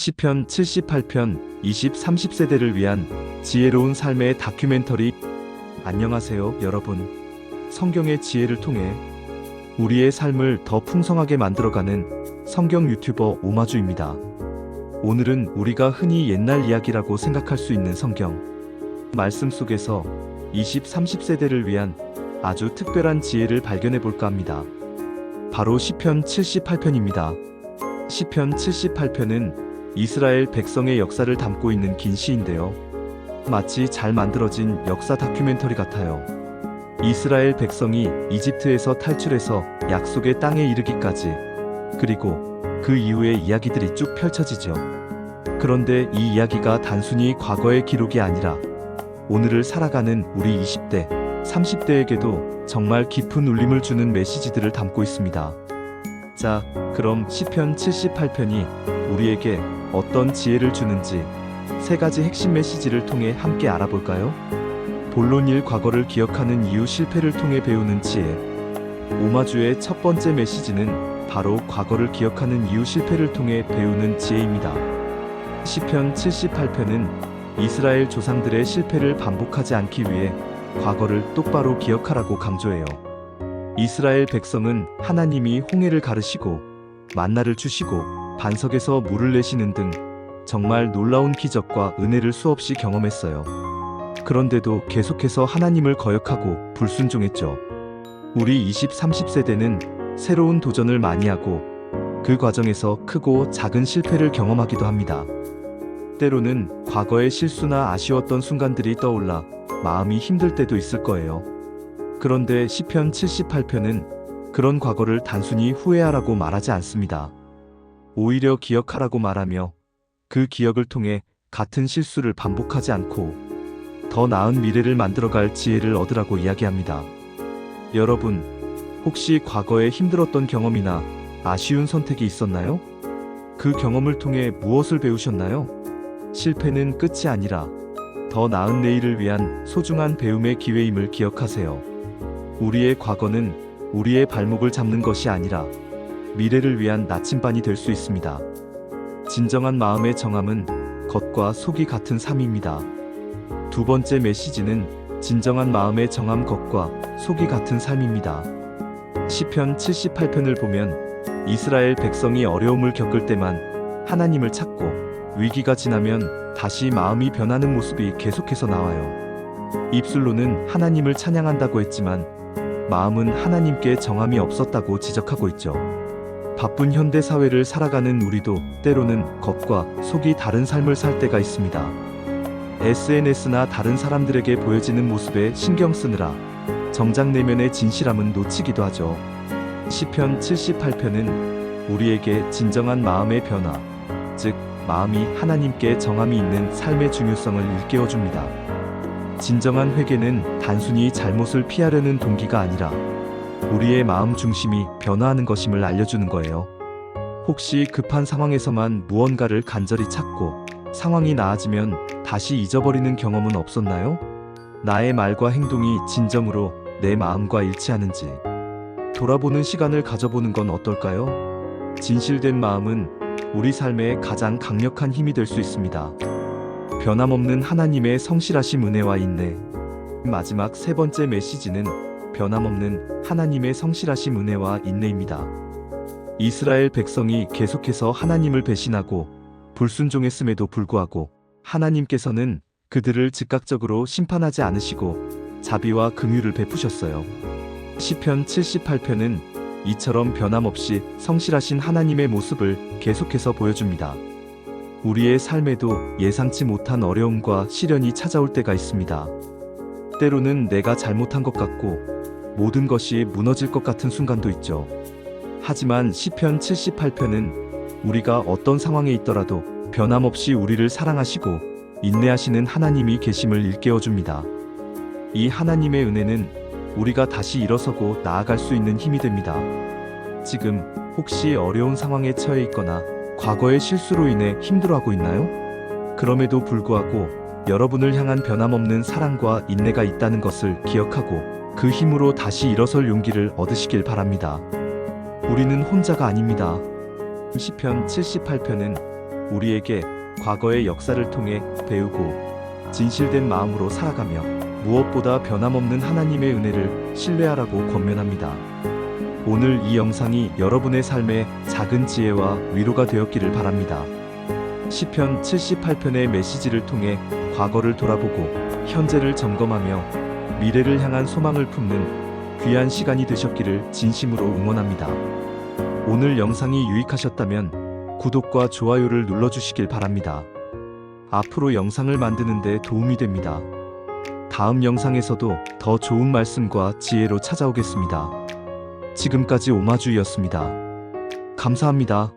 시편 78편 20, 30세대를 위한 지혜로운 삶의 다큐멘터리 안녕하세요, 여러분. 성경의 지혜를 통해 우리의 삶을 더 풍성하게 만들어가는 성경 유튜버 오마주입니다. 오늘은 우리가 흔히 옛날 이야기라고 생각할 수 있는 성경 말씀 속에서 20, 30세대를 위한 아주 특별한 지혜를 발견해 볼까 합니다. 바로 시편 78편입니다. 시편 78편은 이스라엘 백성의 역사를 담고 있는 긴 시인데요. 마치 잘 만들어진 역사 다큐멘터리 같아요. 이스라엘 백성이 이집트에서 탈출해서 약속의 땅에 이르기까지 그리고 그 이후의 이야기들이 쭉 펼쳐지죠. 그런데 이 이야기가 단순히 과거의 기록이 아니라 오늘을 살아가는 우리 20대, 30대에게도 정말 깊은 울림을 주는 메시지들을 담고 있습니다. 자, 그럼 시편 78편이 우리에게 어떤 지혜를 주는지 세 가지 핵심 메시지를 통해 함께 알아볼까요? 본론 1 과거를 기억하는 이유 실패를 통해 배우는 지혜. 오마주의 첫 번째 메시지는 바로 과거를 기억하는 이유 실패를 통해 배우는 지혜입니다. 시편 78편은 이스라엘 조상들의 실패를 반복하지 않기 위해 과거를 똑바로 기억하라고 강조해요. 이스라엘 백성은 하나님이 홍해를 가르시고 만나를 주시고 반석에서 물을 내시는 등 정말 놀라운 기적과 은혜를 수없이 경험했어요. 그런데도 계속해서 하나님을 거역하고 불순종했죠. 우리 20, 30세대는 새로운 도전을 많이 하고 그 과정에서 크고 작은 실패를 경험하기도 합니다. 때로는 과거의 실수나 아쉬웠던 순간들이 떠올라 마음이 힘들 때도 있을 거예요. 그런데 시편 78편은 그런 과거를 단순히 후회하라고 말하지 않습니다. 오히려 기억하라고 말하며 그 기억을 통해 같은 실수를 반복하지 않고 더 나은 미래를 만들어갈 지혜를 얻으라고 이야기합니다. 여러분, 혹시 과거에 힘들었던 경험이나 아쉬운 선택이 있었나요? 그 경험을 통해 무엇을 배우셨나요? 실패는 끝이 아니라 더 나은 내일을 위한 소중한 배움의 기회임을 기억하세요. 우리의 과거는 우리의 발목을 잡는 것이 아니라 미래를 위한 나침반이 될 수 있습니다. 진정한 마음의 정함은 겉과 속이 같은 삶입니다. 두 번째 메시지는 진정한 마음의 정함 겉과 속이 같은 삶입니다. 시편 78편을 보면 이스라엘 백성이 어려움을 겪을 때만 하나님을 찾고 위기가 지나면 다시 마음이 변하는 모습이 계속해서 나와요. 입술로는 하나님을 찬양한다고 했지만 마음은 하나님께 정함이 없었다고 지적하고 있죠. 바쁜 현대 사회를 살아가는 우리도 때로는 겉과 속이 다른 삶을 살 때가 있습니다. SNS나 다른 사람들에게 보여지는 모습에 신경 쓰느라 정작 내면의 진실함은 놓치기도 하죠. 시편 78편은 우리에게 진정한 마음의 변화, 즉 마음이 하나님께 정함이 있는 삶의 중요성을 일깨워 줍니다. 진정한 회개는 단순히 잘못을 피하려는 동기가 아니라 우리의 마음 중심이 변화하는 것임을 알려주는 거예요. 혹시 급한 상황에서만 무언가를 간절히 찾고 상황이 나아지면 다시 잊어버리는 경험은 없었나요? 나의 말과 행동이 진정으로 내 마음과 일치하는지 돌아보는 시간을 가져보는 건 어떨까요? 진실된 마음은 우리 삶의 가장 강력한 힘이 될 수 있습니다. 변함없는 하나님의 성실하심 은혜와 인내. 마지막 세 번째 메시지는 변함없는 하나님의 성실하심 은혜와 인내입니다. 이스라엘 백성이 계속해서 하나님을 배신하고 불순종했음에도 불구하고 하나님께서는 그들을 즉각적으로 심판하지 않으시고 자비와 긍휼을 베푸셨어요. 시편 78편은 이처럼 변함없이 성실하신 하나님의 모습을 계속해서 보여줍니다. 우리의 삶에도 예상치 못한 어려움과 시련이 찾아올 때가 있습니다. 때로는 내가 잘못한 것 같고 모든 것이 무너질 것 같은 순간도 있죠. 하지만 시편 78편은 우리가 어떤 상황에 있더라도 변함없이 우리를 사랑하시고 인내하시는 하나님이 계심을 일깨워 줍니다. 이 하나님의 은혜는 우리가 다시 일어서고 나아갈 수 있는 힘이 됩니다. 지금 혹시 어려운 상황에 처해 있거나 과거의 실수로 인해 힘들어하고 있나요? 그럼에도 불구하고 여러분을 향한 변함없는 사랑과 인내가 있다는 것을 기억하고 그 힘으로 다시 일어설 용기를 얻으시길 바랍니다. 우리는 혼자가 아닙니다. 시편 78편은 우리에게 과거의 역사를 통해 배우고 진실된 마음으로 살아가며 무엇보다 변함없는 하나님의 은혜를 신뢰하라고 권면합니다. 오늘 이 영상이 여러분의 삶에 작은 지혜와 위로가 되었기를 바랍니다. 시편 78편의 메시지를 통해 과거를 돌아보고 현재를 점검하며 미래를 향한 소망을 품는 귀한 시간이 되셨기를 진심으로 응원합니다. 오늘 영상이 유익하셨다면 구독과 좋아요를 눌러주시길 바랍니다. 앞으로 영상을 만드는데 도움이 됩니다. 다음 영상에서도 더 좋은 말씀과 지혜로 찾아오겠습니다. 지금까지 오마주이였습니다. 감사합니다.